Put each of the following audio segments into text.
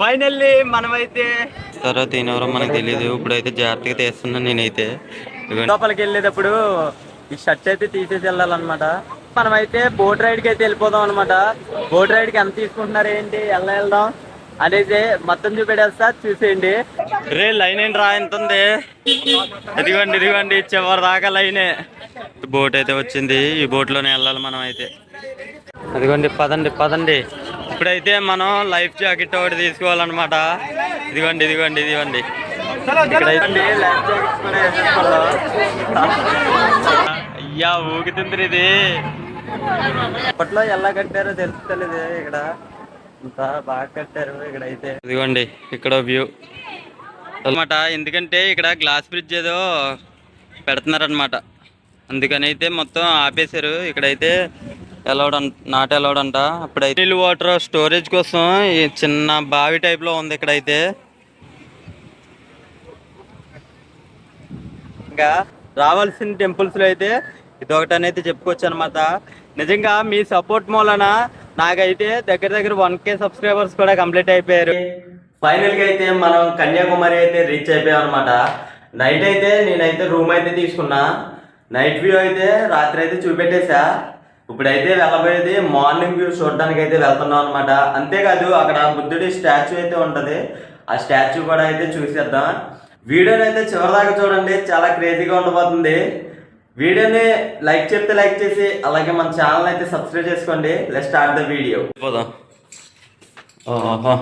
Finally మనమైతే తర్వాత ఎవరో మనకు తెలియదు ఇప్పుడైతే జాగ్రత్తగా తీస్తున్నాను నేనైతే. లోపలికి వెళ్ళేటప్పుడు ఈ షర్ట్ అయితే తీసేసి వెళ్ళాలన్నమాట. మనమైతే బోట్ రైడ్కి అయితే వెళ్ళిపోదాం అనమాట బోట్ రైడ్కి ఎంత తీసుకుంటున్నారు ఏంటి? ఎలా వెళ్దాం? అనేది మొత్తం చూపెడేస్తా చూసేయండి. రే లైన్ ఏంటి రా ఎంత ఉంది? ఇదిగోండి ఇదిగోండి. చివరి దాకా లైనే. బోట్ అయితే వచ్చింది. ఈ బోట్లోనే వెళ్ళాలి మనం అయితే అదిగోండి పదండి పదండి. ఇప్పుడైతే మనం లైఫ్ జాకెట్ ఒకటి తీసుకోవాలన్నమాట. ఇదిగోండి ఇదిగోండి ఇదిగోండి. ఇక్కడైతే లైఫ్ జాకెట్స్ కూడా వేసేసుకోవాలి. అయ్యా ఊగుతుంది ఇది. అప్పట్లో ఎలా కట్టారో తెలుస్తలేదు ఇక్కడ. ఇంత బాగా కట్టారు ఇక్కడైతే. ఇదిగోండి ఇక్కడ వ్యూ. అనమాట ఎందుకంటే ఇక్కడ గ్లాస్ బ్రిడ్జ్ ఏదో పెడుతున్నారనమాట అందుకని అయితే మొత్తం ఆపేశారు. ఇక్కడైతే అలౌడ్ అంట నాట్ అలౌడ్ అంట. అప్పుడైతే నీళ్ళు వాటర్ స్టోరేజ్ కోసం ఈ చిన్న బావి టైప్లో ఉంది ఇక్కడైతే. ఇంకా రావాల్సిన టెంపుల్స్లో అయితే ఇదొకటి అనేది చెప్పుకోవచ్చు అనమాట నిజంగా మీ సపోర్ట్ మూలన నాకైతే దగ్గర దగ్గర వన్ కే సబ్స్క్రైబర్స్ కూడా కంప్లీట్ అయిపోయారు. ఫైనల్గా అయితే మనం కన్యాకుమారి అయితే రీచ్ అయిపోయాం అనమాట నైట్ అయితే నేనైతే రూమ్ అయితే తీసుకున్నా. నైట్ వ్యూ అయితే రాత్రి అయితే చూపెట్టేశా. ఇప్పుడైతే వెళ్ళబోయేది మార్నింగ్ వ్యూ చూడడానికి అయితే వెళ్తున్నాం అనమాట అంతేకాదు అక్కడ బుద్ధుడి స్టాచ్యూ అయితే ఉంటుంది. ఆ స్టాచ్యూ కూడా అయితే చూసేద్దాం. వీడియోని అయితే చివరిదాకా చూడండి చాలా క్రేజీగా ఉండబోతుంది. వీడియోని లైక్ చెప్తే లైక్ చేసి అలాగే మన ఛానల్ అయితే సబ్స్క్రైబ్ చేసుకోండి. లెట్ స్టార్ట్ ద వీడియో పోదాం. ఓహో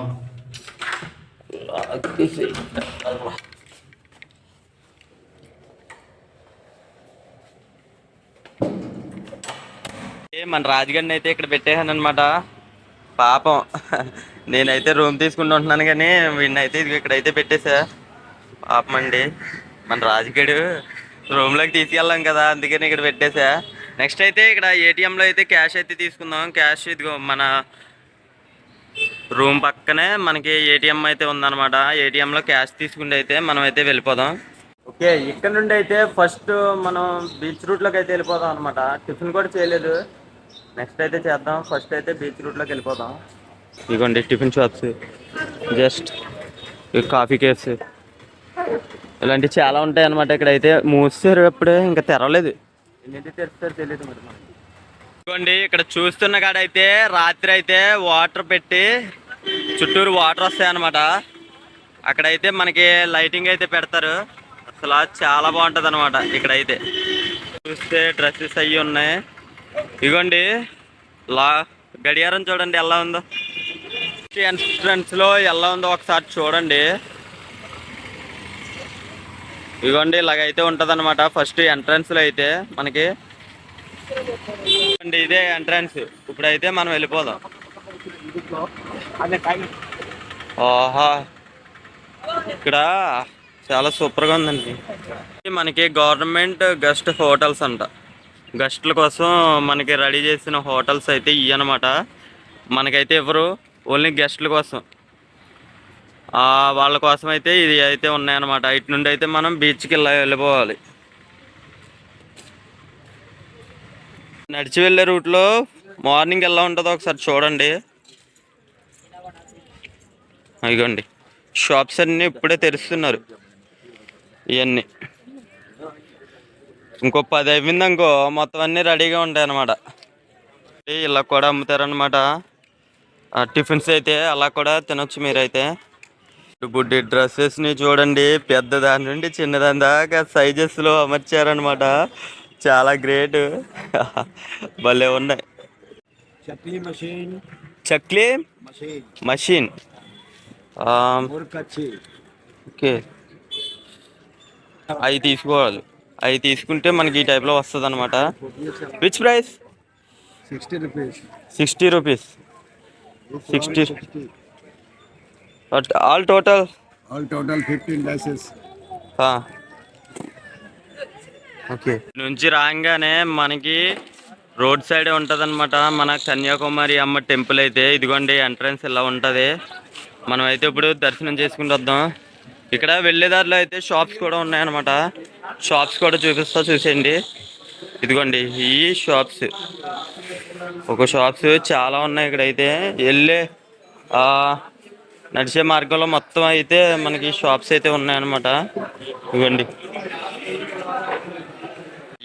ఏ మన రాజుగారిని అయితే ఇక్కడ పెట్టేసాను అనమాట పాపం. నేనైతే రూమ్ తీసుకుంటుంటున్నాను కానీ వీడిని అయితే ఇక్కడైతే పెట్టేశా. పాపం అండి. మన రాజుగాడు రూమ్లోకి తీసుకెళ్ళాం కదా అందుకని ఇక్కడ పెట్టేశా. నెక్స్ట్ అయితే ఇక్కడ ఏటీఎంలో అయితే క్యాష్ అయితే తీసుకుందాం. క్యాష్ ఇదిగో మన రూమ్ పక్కనే మనకి ఏటీఎం అయితే ఉందన్నమాట. ఏటీఎంలో క్యాష్ తీసుకుంటే అయితే మనం అయితే వెళ్ళిపోదాం. ఓకే ఇక్కడ నుండి అయితే ఫస్ట్ మనం బీచ్ రూట్లోకి అయితే వెళ్ళిపోదాం అనమాట టిఫిన్ కూడా చేయలేదు. నెక్స్ట్ అయితే చేద్దాం. ఫస్ట్ అయితే బీచ్ రూట్లోకి వెళ్ళిపోదాం. ఇదిగోండి tiffin shops. Just coffee cafes ఇలాంటివి చాలా ఉంటాయి అనమాట ఇక్కడ అయితే మూసారు అప్పుడే ఇంకా తెరవలేదు. ఎన్నింటి తెరుస్తారు తెలియదు మరి. ఇదిగోండి ఇక్కడ చూస్తున్న కాడ అయితే రాత్రి అయితే వాటర్ పెట్టి చుట్టూరు వాటర్ వస్తాయి అనమాట అక్కడైతే మనకి లైటింగ్ అయితే పెడతారు. అసలు చాలా బాగుంటుంది అనమాట ఇక్కడైతే. చూస్తే డ్రెస్సెస్ అయ్యి ఉన్నాయి. ఇదిగోండి లా గడియారం చూడండి ఎలా ఉందో. ఎంట్రన్స్లో ఎలా ఉందో ఒకసారి చూడండి. ఇదిగోండి ఇలాగైతే ఉంటుంది అనమాట ఫస్ట్ ఎంట్రన్స్లో అయితే మనకి. అండి ఇదే ఎంట్రన్స్ ఇప్పుడైతే మనం వెళ్ళిపోదాం. ఓహా ఇక్కడ చాలా సూపర్గా ఉందండి. మనకి గవర్నమెంట్ గెస్ట్ హోటల్స్ అంట. గెస్ట్ల కోసం మనకి రెడీ చేసిన హోటల్స్ అయితే ఇవి అనమాట మనకైతే ఎవరు ఓన్లీ గెస్ట్ల కోసం. వాళ్ళ కోసం అయితే ఇది అయితే ఉన్నాయన్నమాట. ఇటు నుండి అయితే మనం బీచ్కి వెళ్ళ వెళ్ళిపోవాలి. నడిచి వెళ్ళే రూట్లో మార్నింగ్ ఎలా ఉంటుందో ఒకసారి చూడండి. ఇదిగోండి షాప్స్ అన్నీ ఇప్పుడే తెరుస్తున్నారు. ఇవన్నీ ఇంకో పది అయిపోయింది అనుకో మొత్తం అన్నీ రెడీగా ఉంటాయి అన్నమాట ఇలా కూడా అమ్ముతారనమాట టిఫిన్స్ అయితే అలా కూడా తినొచ్చు మీరైతే. బుడ్డి డ్రెస్సెస్ని చూడండి పెద్ద దాని నుండి చిన్నదాని దాకా సైజెస్లో అమర్చారనమాట చాలా గ్రేట్ భలే ఉన్నాయి. చక్లీ మషిన్. ఓకే. అవి తీసుకోవాలి. అవి తీసుకుంటే మనకి ఈ టైప్లో వస్తుంది అనమాట which price sixty rupees sixty rupees sixty but all total all total fifteen dresses okay నుంచి రాగానే మనకి రోడ్ సైడ్ ఉంటుందన్నమాట. మన కన్యాకుమారి అమ్మ టెంపుల్ అయితే. ఇదిగోండి ఎంట్రన్స్ ఇలా ఉంటుంది. మనం అయితే ఇప్పుడు దర్శనం చేసుకుంటూ వద్దాం. ఇక్కడ వెళ్ళేదారిలో అయితే షాప్స్ కూడా ఉన్నాయన్నమాట. షాప్స్ కూడా చూపిస్తా చూసేయండి. ఇదిగోండి ఈ షాప్స్. ఒక షాప్స్ చాలా ఉన్నాయి ఇక్కడైతే. వెళ్ళే ఆ, నడిచే మార్గంలో మొత్తం అయితే మనకి షాప్స్ అయితే ఉన్నాయన్నమాట. ఇవ్వండి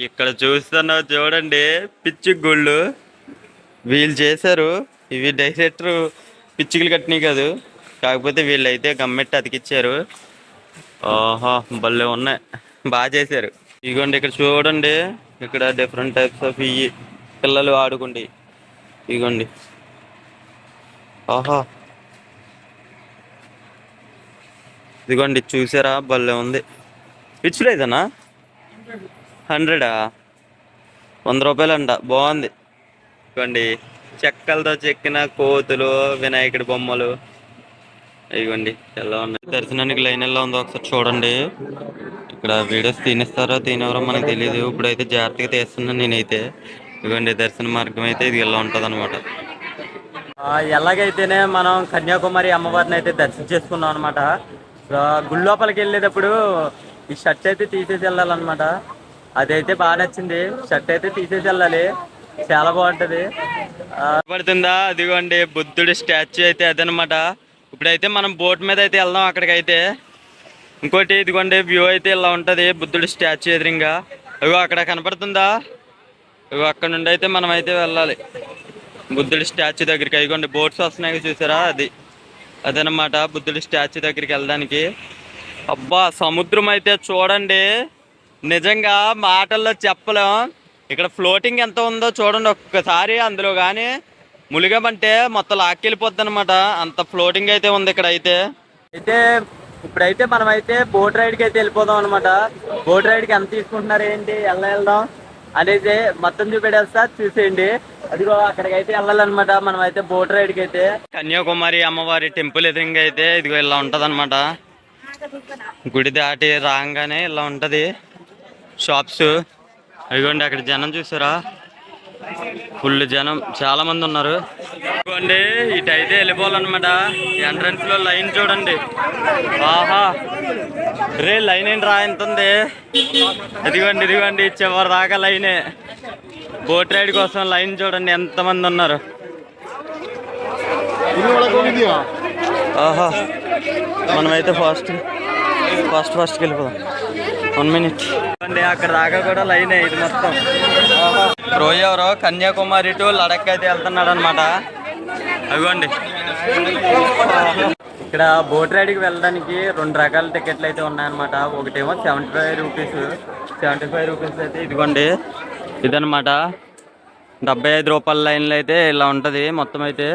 ఇక్కడ చూస్తున్నా చూడండి పిచ్చి గుళ్ళు. వీళ్ళు చేశారు. ఇవి డైరెక్టర్ పిచ్చికలు కట్టినవి కాదు. కాకపోతే వీళ్ళైతే గమ్మెట్టి అతికిచ్చారు. ఓహో భలే ఉన్నాయి. బాగా చేశారు. ఇదిగోండి ఇక్కడ చూడండి ఇక్కడ డిఫరెంట్ టైప్స్ ఆఫ్ ఇవి పిల్లలు ఆడుకోండి. ఇదిగోండి ఆహా. ఇదిగోండి చూసారా? భలే ఉంది. పిచ్చి హండ్రెడా వంద రూపాయలు అంట బాగుంది. ఇదిగోండి చెక్కలతో చెక్కిన కోతులు వినాయకుడి బొమ్మలు. ఇదిగోండి ఎలా ఉన్నాయి? దర్శనానికి లైన్ ఎలా ఉందో ఒకసారి చూడండి. ఇక్కడ వీడియోస్ తినేస్తారో తినేవరో మనకు తెలియదు ఇప్పుడైతే జాగ్రత్తగా తీస్తున్నాను నేనైతే. ఇదిగోండి దర్శన మార్గం అయితే ఇది ఎలా ఉంటుంది అనమాట ఎలాగైతేనే మనం కన్యాకుమారి అమ్మవారిని అయితే దర్శనం చేసుకున్నాం అనమాట గుడి లోపలికి వెళ్ళేటప్పుడు ఈ షర్ట్ అయితే తీసేసి వెళ్ళాలన్నమాట. అదైతే బాగా నచ్చింది. షర్ట్ అయితే తీసేసి వెళ్ళాలి. చాలా బాగుంటది. ఆ, పడుతుందా? అదిగోండి బుద్ధుడి స్టాచ్యూ అయితే అదనమాట ఇప్పుడైతే మనం బోట్ మీద అయితే వెళ్దాం అక్కడికైతే. ఇంకోటి ఇదిగోండి వ్యూ అయితే ఇలా ఉంటుంది. బుద్ధుడి స్టాచ్యూ ఎదురింగా. అదిగో అక్కడ కనపడుతుందా? ఇగో అక్కడ నుండి అయితే మనం అయితే వెళ్ళాలి. బుద్ధుడి స్టాచ్యూ దగ్గరికి. ఇదిగోండి బోట్స్ వస్తున్నాయి చూసారా? అది. అదనమాట బుద్ధుడి స్టాచ్యూ దగ్గరికి వెళ్ళడానికి. అబ్బా సముద్రం అయితే చూడండి. నిజంగా మాటల్లో చెప్పలేం. ఇక్కడ ఫ్లోటింగ్ ఎంత ఉందో చూడండి ఒక్కసారి అందులో కానీ ములిగమంటే మొత్తం లాక్కెళ్ళిపోద్ది అనమాట అంత ఫ్లోటింగ్ అయితే ఉంది ఇక్కడ అయితే. అయితే ఇప్పుడైతే మనం అయితే బోట్ రైడ్కి అయితే వెళ్ళిపోదాం అనమాట బోట్ రైడ్కి ఎంత తీసుకుంటున్నారు ఏంటి ఎలా వెళ్దాం అనేది మొత్తం చూపెడేస్తా చూసేయండి. అదిగో అక్కడికి అయితే వెళ్ళాలన్నమాట. మనం అయితే బోట్ రైడ్కి అయితే కన్యాకుమారి అమ్మవారి టెంపుల్ ఎదురుగా అయితే ఇదిగో ఇలా ఉంటుంది గుడి దాటి రాగానే ఇలా ఉంటుంది. షాప్స్. అదిగోండి అక్కడ జనం చూసారా? ఫుల్ జనం చాలా మంది ఉన్నారు. అండి ఇటైతే వెళ్ళిపోవాలన్నమాట. ఎంట్రన్స్లో లైన్ చూడండి. ఆహా రే లైన్ ఏంటి రా ఎంత ఉంది? ఇదిగోండి ఇదిగోండి చివరి దాకా లైనే బోట్ రైడ్ కోసం లైన్ చూడండి ఎంత మంది ఉన్నారు. ఆహా మనమైతే ఫాస్ట్ ఫాస్ట్ ఫాస్ట్కి వెళ్ళిపోదాం. వన్ మినిట్ అండి అక్కడ దాకా కూడా లైన్ ఇది మొత్తం. బ్రో ఎవరో కన్యాకుమారి టు లడక్ అయితే వెళ్తున్నాడు అనమాట అదిగోండి. ఇక్కడ బోట్ రైడ్కి వెళ్ళడానికి రెండు రకాల టికెట్లు అయితే ఉన్నాయన్నమాట. ఒకటేమో seventy five rupees seventy five rupees అయితే ఇదిగోండి. ఇదనమాట డెబ్బై ఐదు రూపాయల లైన్లో అయితే ఇలా ఉంటుంది మొత్తం అయితే.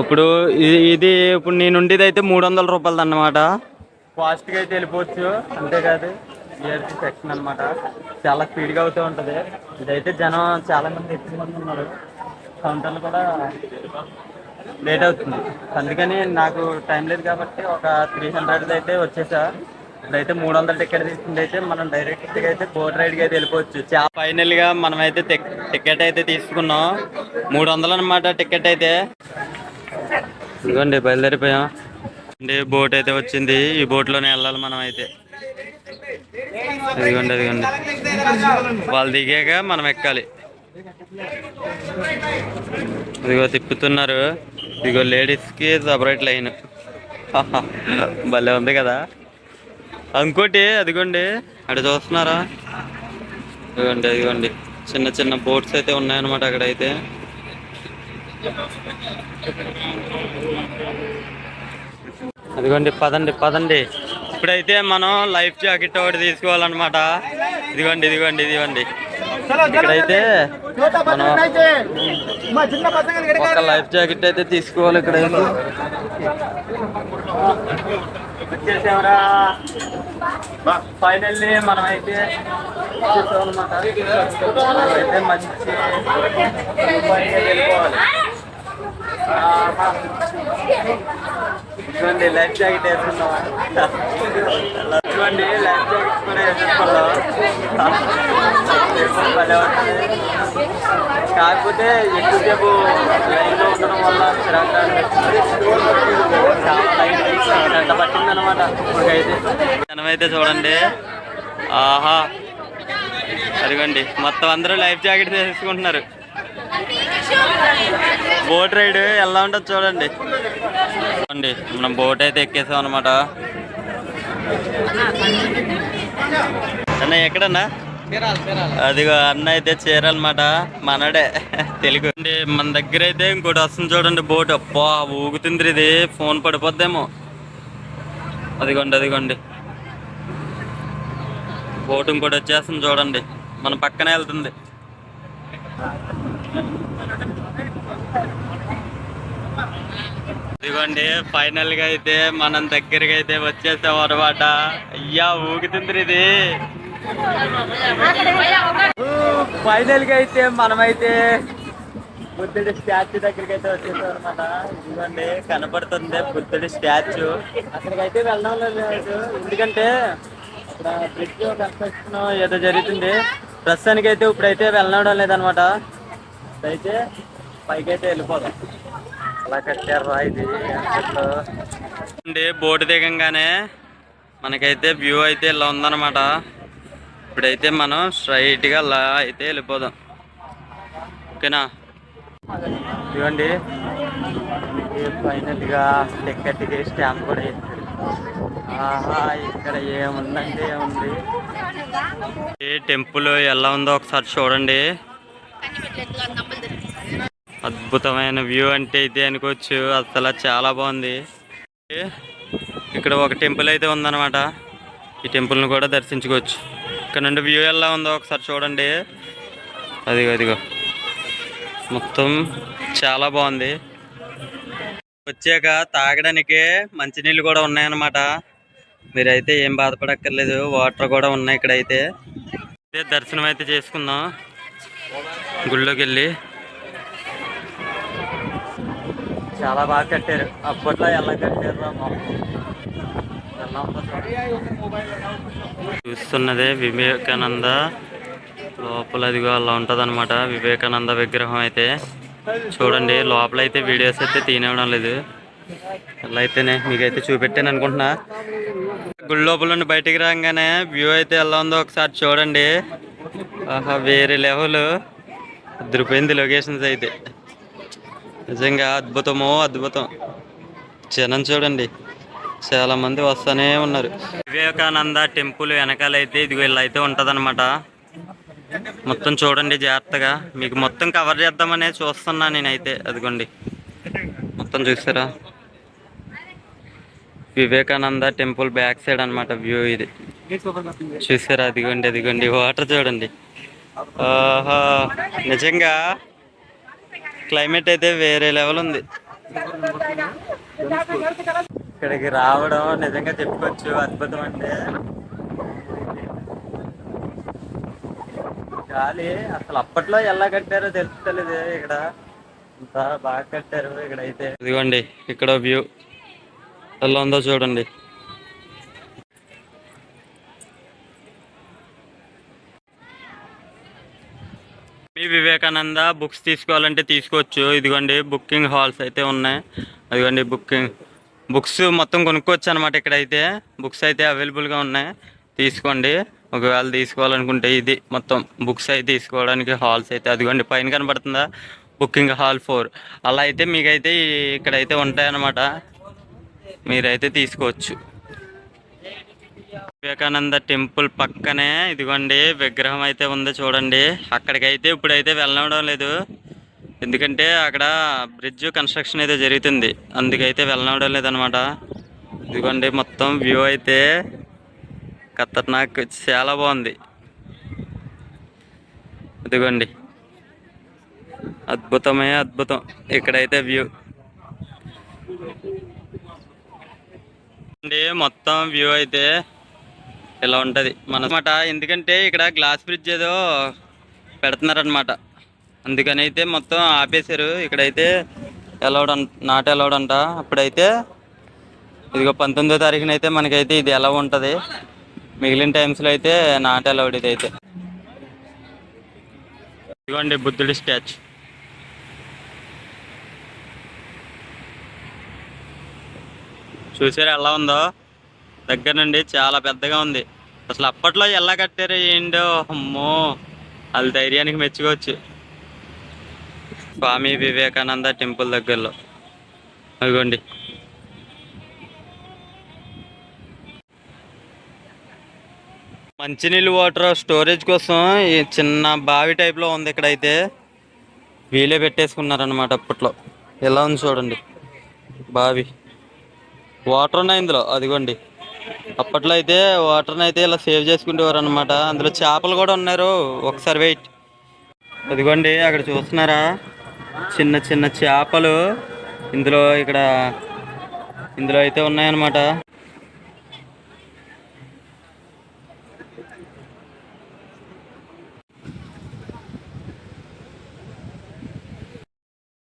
ఇప్పుడు ఇది ఇది ఇప్పుడు నేను ఉండేది అయితే మూడు వందల రూపాయలది అన్నమాట ఫాస్ట్గా అయితే వెళ్ళిపోవచ్చు అంతేకాదు. ఏఆర్సీ సెక్షన్ అన్నమాట. చాలా స్పీడ్గా అవుతూ ఉంటుంది. ఇదైతే జనం చాలా మంది ఎక్కువ మంది ఉన్నారు కౌంటర్లు కూడా లేట్ అవుతుంది. అందుకని నాకు టైం లేదు కాబట్టి ఒక త్రీ హండ్రెడ్ అయితే వచ్చేసా. ఇప్పుడైతే మూడు వందల టికెట్ తీసుకుంటే అయితే మనం డైరెక్ట్ అయితే బోట్ రైడ్కి అయితే వెళ్ళిపోవచ్చు. చాలా ఫైనల్గా మనమైతే అయితే టికెట్ అయితే తీసుకున్నాం. మూడు వందలు అనమాట టికెట్ అయితే. ఇదిగోండి బయలుదేరిపోయాం. అంటే బోట్ అయితే వచ్చింది. ఈ బోట్లోనే వెళ్ళాలి మనం అయితే ఇదిగోండి ఇదిగోండి. వాళ్ళు దిగాక మనం ఎక్కాలి. ఇదిగో తిప్పుతున్నారు. ఇదిగో లేడీస్కి సపరేట్ లైన్ భలే ఉంది కదా. ఇంకోటి అదిగోండి. అక్కడ చూస్తున్నారా? ఇదిగోండి అదిగోండి చిన్న చిన్న బోట్స్ అయితే ఉన్నాయన్నమాట అక్కడ అయితే అదిగోండి పదండి పదండి. ఇప్పుడైతే మనం లైఫ్ జాకెట్ ఒకటి తీసుకోవాలన్నమాట. ఇదిగోండి ఇదిగోండి ఇదిగోండి. ఇక్కడైతే మనం ఒక లైఫ్ జాకెట్ అయితే తీసుకోవాలి వచ్చేసామరా ఫైనల్లీ మనం అయితే వచ్చేసాం అనమాట అయితే మంచి వెళ్ళిపోవాలి చూడండి లైఫ్ జాకెట్ వేసుకున్నావా చూడండి లైఫ్ జాకెట్ కూడా వేసేసుకున్నాం భలే కాకపోతే కాకపోతే ఎక్కువసేపు లైన్లో ఉండడం వల్ల చిరాగ్గా చాలా లైన్ గంట పట్టిందనమాట ఇప్పటికైతే జనమైతే చూడండి. ఆహా. అదిగోండి మొత్తం అందరూ లైఫ్ జాకెట్ వేసుకుంటున్నారు. బోట్ రైడ్ ఎలా ఉంటుంది చూడండి. అండి మనం బోట్ అయితే ఎక్కేసాం అనమాట అన్న ఎక్కడన్నా? అదిగో అన్న అయితే చీరనమాట మనడే. తెలుగు. అండి మన దగ్గర అయితే ఇంకోటి వస్తుంది చూడండి బోట్ అబ్బా ఊగుతుంది ఇది. ఫోన్ పడిపోద్దేమో. అదిగోండి అదిగోండి. బోట్ ఇంకోటి వచ్చేస్తుంది చూడండి. మన పక్కనే వెళ్తుంది. ఇదిగోండి ఫైనల్గా అయితే మనం దగ్గరికి అయితే వచ్చేసాం అనమాట అయ్యా ఊగుతుంది ఇది. ఫైనల్గా అయితే మనమైతే బుద్ధుడి స్టాచ్యూ దగ్గరికి అయితే వచ్చేసాం అనమాట ఇదిగోండి కనపడుతుంది బుద్ధుడి స్టాచ్యూ అక్కడికైతే వెళ్ళడం లేదు ఎందుకంటే ఇక్కడ బ్రిడ్జ్ కన్స్ట్రక్షన్ ఏదో జరుగుతుంది. ప్రస్తుతానికి అయితే ఇప్పుడైతే వెళ్ళడం లేదనమాట అయితే పైకి అయితే వెళ్ళిపోదాం. అలా కట్టారు ఇది. అండి బోటు దిగంగానే మనకైతే వ్యూ అయితే ఇలా ఉందన్నమాట. ఇప్పుడైతే మనం స్ట్రైట్గా అలా అయితే వెళ్ళిపోదాం. ఓకేనా? ఇదిగోండి. ఫైనల్గా టికెట్కి స్టాంప్ కూడా ఆహా ఇక్కడ ఏముందంటే ఏముంది? ఈ టెంపుల్ ఎలా ఉందో ఒకసారి చూడండి. అద్భుతమైన వ్యూ అంటే ఇదే అనుకోవచ్చు. అసలు చాలా బాగుంది. ఇక్కడ ఒక టెంపుల్ అయితే ఉందన్నమాట. ఈ టెంపుల్ని కూడా దర్శించుకోవచ్చు. ఇక్కడ నుండి వ్యూ ఎలా ఉందో ఒకసారి చూడండి. అదిగో అదిగో. మొత్తం చాలా బాగుంది. వచ్చాక తాగడానికి మంచినీళ్ళు కూడా ఉన్నాయన్నమాట. మీరైతే ఏం బాధపడక్కర్లేదు. వాటర్ కూడా ఉన్నాయి ఇక్కడైతే. అయితే దర్శనం అయితే చేసుకుందాం. గుళ్ళోకి వెళ్ళి చాలా బాగా కట్టారు. అప్పట్లో ఎలా కట్టారు చూస్తున్నదే వివేకానంద. లోపల అదిగో అలా ఉంటుంది వివేకానంద విగ్రహం అయితే. చూడండి లోపల అయితే వీడియోస్ అయితే తీనివ్వడం లేదు. అలా అయితేనే మీకైతే చూపెట్టాను అనుకుంటున్నా. గుడి లోపల నుండి బయటికి రాగానే వ్యూ అయితే ఎలా ఉందో ఒకసారి చూడండి. ఆహా వేరే లెవెల్. అదిరిపోయింది లొకేషన్స్ అయితే. నిజంగా అద్భుతమో అద్భుతం. జనం చూడండి చాలా మంది వస్తూనే ఉన్నారు. వివేకానంద టెంపుల్ వెనకాలైతే ఇదిగో ఇలా అయితే ఉంటుందన్నమాట. మొత్తం చూడండి జాగ్రత్తగా. మీకు మొత్తం కవర్ చేద్దామనే చూస్తున్నా నేనైతే అదిగోండి. మొత్తం చూసారా? వివేకానంద టెంపుల్ బ్యాక్ సైడ్ అన్నమాట వ్యూ ఇది. చూసారా? అదిగోండి అదిగోండి. వాటర్ చూడండి. ఆహా నిజంగా క్లైమేట్ అయితే వేరే లెవెల్ ఉంది. ఇక్కడికి రావడం నిజంగా చెప్పుకోవచ్చు అద్భుతం అంటే గాలి అసలు అప్పట్లో ఎలా కట్టారో తెలుస్తలేదు ఇక్కడ. ఇంత బాగా కట్టారు ఇక్కడైతే. ఇదిగోండి ఇక్కడ వ్యూ ఎలా ఉందో చూడండి మీ వివేకానంద బుక్స్ తీసుకోవాలంటే తీసుకోవచ్చు. ఇదిగోండి బుకింగ్ హాల్స్ అయితే ఉన్నాయి. అదిగోండి బుకింగ్. బుక్స్ మొత్తం కొనుక్కోవచ్చు అనమాట ఇక్కడైతే. బుక్స్ అయితే అవైలబుల్గా ఉన్నాయి. తీసుకోండి. ఒకవేళ తీసుకోవాలనుకుంటే ఇది మొత్తం బుక్స్ అయితే తీసుకోవడానికి హాల్స్ అయితే. అదిగోండి పైన కనబడుతుందా? Booking hall four. అలా అయితే మీకైతే ఇక్కడైతే ఉంటాయన్నమాట. మీరైతే తీసుకోవచ్చు. వివేకానంద టెంపుల్ పక్కనే ఇదిగోండి విగ్రహం అయితే ఉంది చూడండి. అక్కడికైతే ఇప్పుడైతే వెళ్ళడం లేదు. ఎందుకంటే అక్కడ బ్రిడ్జ్ కన్స్ట్రక్షన్ అయితే జరుగుతుంది. అందుకైతే వెళ్ళడం లేదనమాట ఇదిగోండి మొత్తం వ్యూ అయితే ఖతర్నాక్ చాలా బాగుంది. ఇదిగోండి. అద్భుతమే అద్భుతం. ఇక్కడైతే వ్యూ అండి మొత్తం వ్యూ అయితే ఇలా ఉంటుంది? మన అనమాట ఎందుకంటే ఇక్కడ గ్లాస్ బ్రిడ్జ్ ఏదో పెడుతున్నారనమాట అందుకని అయితే మొత్తం ఆపేశారు. ఇక్కడైతే అలౌడ్ అన్ నాట్ అలౌడ్ అంట. అప్పుడైతే ఇదిగో పంతొమ్మిదో తారీఖున అయితే మనకైతే ఇది ఎలా ఉంటుంది. మిగిలిన టైమ్స్లో అయితే నాట్ అలౌడ్ ఇది అయితే ఇదిగోండి బుద్ధుడి స్టాచ్యూ. చూసారా ఎలా ఉందో? దగ్గర నుండి చాలా పెద్దగా ఉంది. అసలు అప్పట్లో ఎలా కట్టారో ఏంటో అమ్మో వాళ్ళ ధైర్యానికి మెచ్చుకోవచ్చు. స్వామి వివేకానంద టెంపుల్ దగ్గరలో. అదిగోండి. మంచినీళ్ళు వాటర్ స్టోరేజ్ కోసం ఈ చిన్న బావి టైప్లో ఉంది ఇక్కడైతే. వీలే పెట్టేసుకున్నారనమాట అప్పట్లో. ఎలా ఉంది చూడండి. బావి. వాటర్ ఉన్నాయి ఇందులో. అదిగోండి. అప్పట్లో అయితే వాటర్ని అయితే ఇలా సేవ్ చేసుకునేవారు అనమాట అందులో చేపలు కూడా ఉన్నారు. ఒకసారి వెయిట్. అదిగోండి అక్కడ చూస్తున్నారా? చిన్న చిన్న చేపలు ఇందులో ఇక్కడ ఇందులో అయితే ఉన్నాయన్నమాట.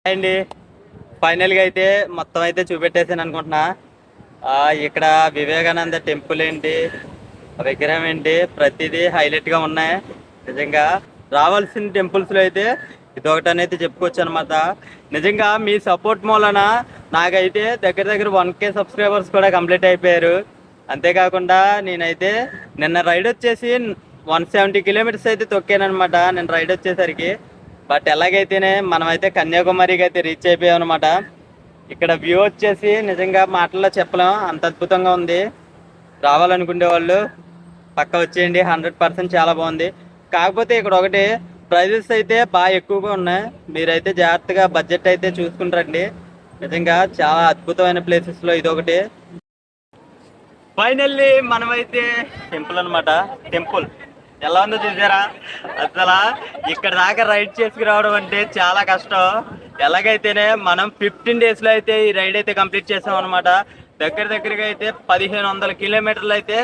అండి. ఫైనల్గా అయితే మొత్తం అయితే చూపెట్టేసాను అనుకుంటున్నా. ఇక్కడ వివేకానంద టెంపుల్ ఏంటి? విగ్రహం ఏంటి? ప్రతిదీ హైలైట్గా ఉన్నాయి. నిజంగా రావాల్సిన టెంపుల్స్లో అయితే ఇది ఒకటి అనేది చెప్పుకోవచ్చు అనమాట నిజంగా మీ సపోర్ట్ మూలన నాకైతే దగ్గర దగ్గర వన్ కే సబ్స్క్రైబర్స్ కూడా కంప్లీట్ అయిపోయారు. అంతేకాకుండా నేనైతే నిన్న రైడ్ వచ్చేసి వన్ సెవెంటీ కిలోమీటర్స్ అయితే తొక్కానమాట నేను రైడ్ వచ్చేసరికి. బట్ ఎలాగైతేనే మనమైతే కన్యాకుమారికి అయితే రీచ్ అయిపోయాం అనమాట ఇక్కడ వ్యూ వచ్చేసి నిజంగా మాటల్లో చెప్పలేం. అంత అద్భుతంగా ఉంది. రావాలనుకునే వాళ్ళు పక్క వచ్చేయండి. హండ్రెడ్ పర్సెంట్ చాలా బాగుంది. కాకపోతే ఇక్కడ ఒకటి ప్రైజెస్ అయితే బాగా ఎక్కువగా ఉన్నాయి. మీరైతే జాగ్రత్తగా బడ్జెట్ అయితే చూసుకుంటారండి నిజంగా చాలా అద్భుతమైన ప్లేసెస్లో ఇది ఒకటి. ఫైనల్లీ మనమైతే టెంపుల్ అన్నమాట. టెంపుల్ ఎలా ఉందో చూసారా? అసలు ఇక్కడ దాకా రైడ్ చేసుకురావడం అంటే చాలా కష్టం. ఎలాగైతేనే మనం ఫిఫ్టీన్ డేస్లో అయితే ఈ రైడ్ అయితే కంప్లీట్ చేసాం అనమాట దగ్గర దగ్గరగా అయితే పదిహేను వందల కిలోమీటర్లు అయితే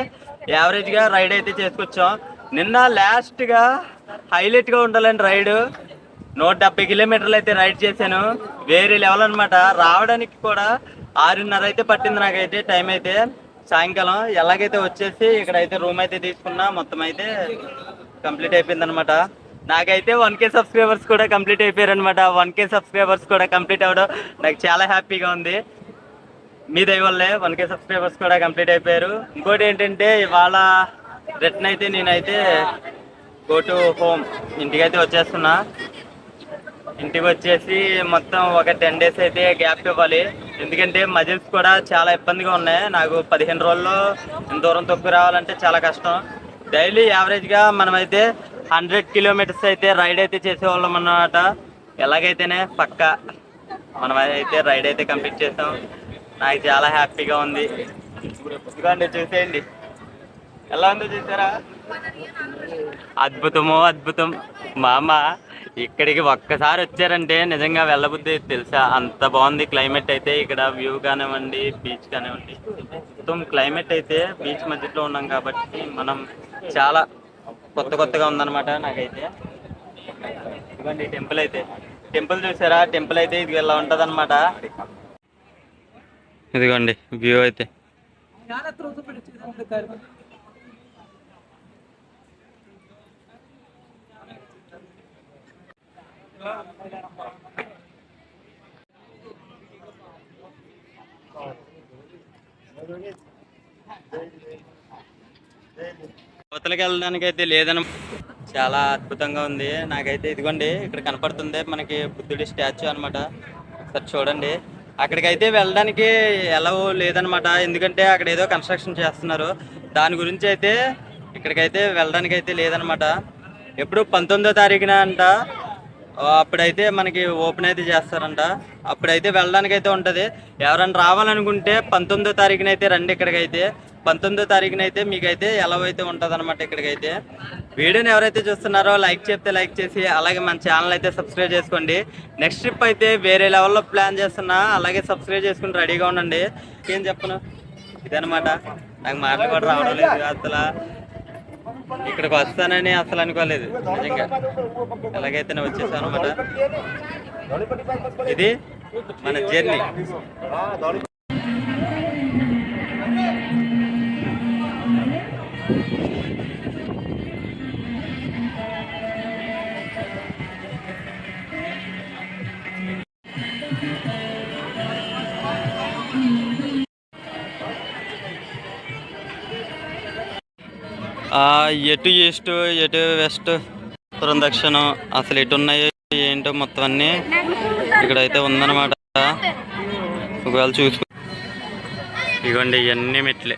యావరేజ్గా రైడ్ అయితే చేసుకొచ్చాం. నిన్న లాస్ట్గా హైలైట్గా రైడ్. నూట డెబ్బై కిలోమీటర్లు అయితే రైడ్ చేశాను. వేరే లెవెల్ అనమాట రావడానికి కూడా ఆరున్నర అయితే పట్టింది నాకైతే టైం అయితే. సాయంకాలం ఎలాగైతే వచ్చేసి ఇక్కడైతే రూమ్ అయితే తీసుకున్నా మొత్తం అయితే కంప్లీట్ అయిపోయింది అనమాట నాకైతే వన్ కే సబ్స్క్రైబర్స్ కూడా కంప్లీట్ అయిపోయారు అనమాట వన్ కే సబ్స్క్రైబర్స్ కూడా కంప్లీట్ అవ్వడం నాకు చాలా హ్యాపీగా ఉంది. మీ దయవల్లే వన్ కే సబ్స్క్రైబర్స్ కూడా కంప్లీట్ అయిపోయారు. ఇంకోటి ఏంటంటే ఇవాళ రిటర్న్ అయితే నేనైతే గో టు హోమ్ ఇంటికైతే వచ్చేస్తున్నా. ఇంటికి వచ్చేసి మొత్తం ఒక టెన్ డేస్ అయితే గ్యాప్ ఇవ్వాలి. ఎందుకంటే మజిల్స్ కూడా చాలా ఇబ్బందిగా ఉన్నాయి. నాకు పదిహేను రోజుల్లో ఇంత దూరం తొక్కు రావాలంటే చాలా కష్టం. డైలీ యావరేజ్గా మనమైతే హండ్రెడ్ కిలోమీటర్స్ అయితే రైడ్ అయితే చేసేవాళ్ళం అన్నమాట. ఎలాగైతేనే పక్క మనం అయితే రైడ్ అయితే కంప్లీట్ చేసాం. నాకు చాలా హ్యాపీగా ఉంది. ఇదిగోండి చూసేయండి. ఎలా ఉందో చూసారా? అద్భుతమో అద్భుతం. మామ ఇక్కడికి ఒక్కసారి వచ్చారంటే నిజంగా వెళ్ళబుద్ధి తెలుసా? అంత బాగుంది క్లైమేట్ అయితే. ఇక్కడ వ్యూ కానివ్వండి బీచ్ కానివ్వండి. మొత్తం క్లైమేట్ అయితే బీచ్ మధ్యలో ఉన్నాం కాబట్టి మనం చాలా కొత్త కొత్తగా ఉందన్నమాట నాకైతే. ఇదిగోండి టెంపుల్ అయితే. టెంపుల్ చూసారా? టెంపుల్ అయితే ఇది ఇలా ఉంటుంది ఇదిగోండి వ్యూ అయితే. అవతలకి వెళ్ళడానికి అయితే లేదని చాలా అద్భుతంగా ఉంది. నాకైతే ఇదిగోండి ఇక్కడ కనపడుతుంది మనకి బుద్ధుడి స్టాచ్యూ అన్నమాట. ఒకసారి చూడండి. అక్కడికైతే వెళ్ళడానికి ఎలా లేదనమాట ఎందుకంటే అక్కడ ఏదో కన్స్ట్రక్షన్ చేస్తున్నారు. దాని గురించి అయితే ఇక్కడికైతే వెళ్ళడానికి అయితే లేదనమాట ఎప్పుడు పంతొమ్మిదో తారీఖున అంట. అప్పుడైతే మనకి ఓపెన్ అయితే చేస్తారంట. అప్పుడైతే వెళ్ళడానికి అయితే ఉంటుంది. ఎవరైనా రావాలనుకుంటే పంతొమ్మిదో తారీఖున అయితే రండి ఇక్కడికైతే. పంతొమ్మిదో తారీఖున అయితే మీకైతే ఎలా అయితే ఉంటుంది అనమాట ఇక్కడికైతే. వీడియోని ఎవరైతే చూస్తున్నారో లైక్ చెప్తే లైక్ చేసి అలాగే మన ఛానల్ అయితే సబ్స్క్రైబ్ చేసుకోండి. నెక్స్ట్ ట్రిప్ అయితే వేరే లెవెల్లో ప్లాన్ చేస్తున్నా అలాగే సబ్స్క్రైబ్ చేసుకుని రెడీగా ఉండండి. ఏం చెప్పను? ఇదనమాట నాకు మాటలు కూడా రావడం లేదు అసలు ఇక్కడికి వస్తానని అసలు అనుకోలేదు నిజంగా. ఎలాగైతే వచ్చేసాను అనమాట ఇది మన జర్నీ. ఎటు ఈస్ట్ ఎటు వెస్ట్ ఉత్తరం దక్షిణం అసలు ఎటు ఉన్నాయో ఏంటో మొత్తం అన్ని ఇక్కడైతే ఉందన్నమాట. ఒకవేళ చూసుకో ఇదిగోండి ఇవన్నీ మెట్లే.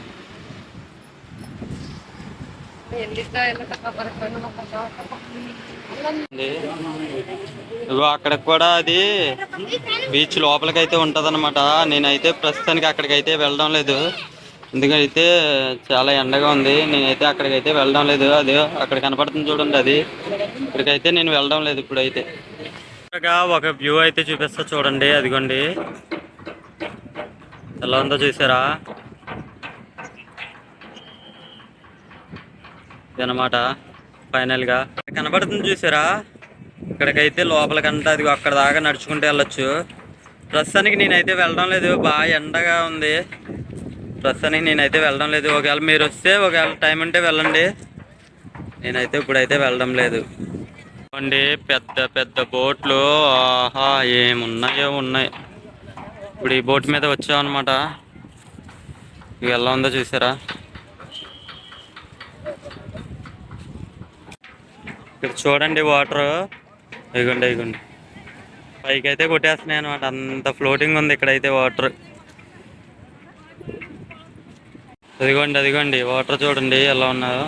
అక్కడ కూడా అది బీచ్ లోపలికైతే ఉంటదన్నమాట. నేనైతే ప్రస్తుతానికి అక్కడికైతే వెళ్ళడం లేదు. ఎందుకైతే చాలా ఎండగా ఉంది నేనైతే అక్కడికైతే వెళ్ళడం లేదు. అది అక్కడ కనపడుతుంది చూడండి అది. ఇక్కడికైతే నేను వెళ్ళడం లేదు ఇప్పుడైతే. అయితే ఒక వ్యూ అయితే చూపిస్తా చూడండి అదిగోండి. ఎలా ఉందో చూసారా? ఇదనమాట ఫైనల్గా కనబడుతుంది చూసారా? ఇక్కడికైతే లోపలికంటే అది అక్కడ దాకా నడుచుకుంటూ వెళ్ళొచ్చు. ప్రస్తుతానికి నేనైతే వెళ్ళడం లేదు. బాగా ఎండగా ఉంది. ప్రస్తుతానికి నేనైతే వెళ్ళడం లేదు. ఒకవేళ మీరు వస్తే ఒకవేళ టైం ఉంటే వెళ్ళండి. నేనైతే ఇప్పుడైతే వెళ్ళడం లేదు. అండి పెద్ద పెద్ద బోట్లు. ఆహా ఏమున్నాయో ఉన్నాయి. ఇప్పుడు ఈ బోట్ మీద వచ్చామన్నమాట. ఇవి ఎలా ఉందో చూసారా? ఇక్కడ చూడండి వాటర్. ఇగోండి ఇగోండి. పైకి అయితే కొట్టేస్తున్నాయి అనమాట అంత ఫ్లోటింగ్ ఉంది ఇక్కడైతే వాటర్. అదిగోండి అదిగోండి. వాటర్ చూడండి ఎలా ఉన్నాయో.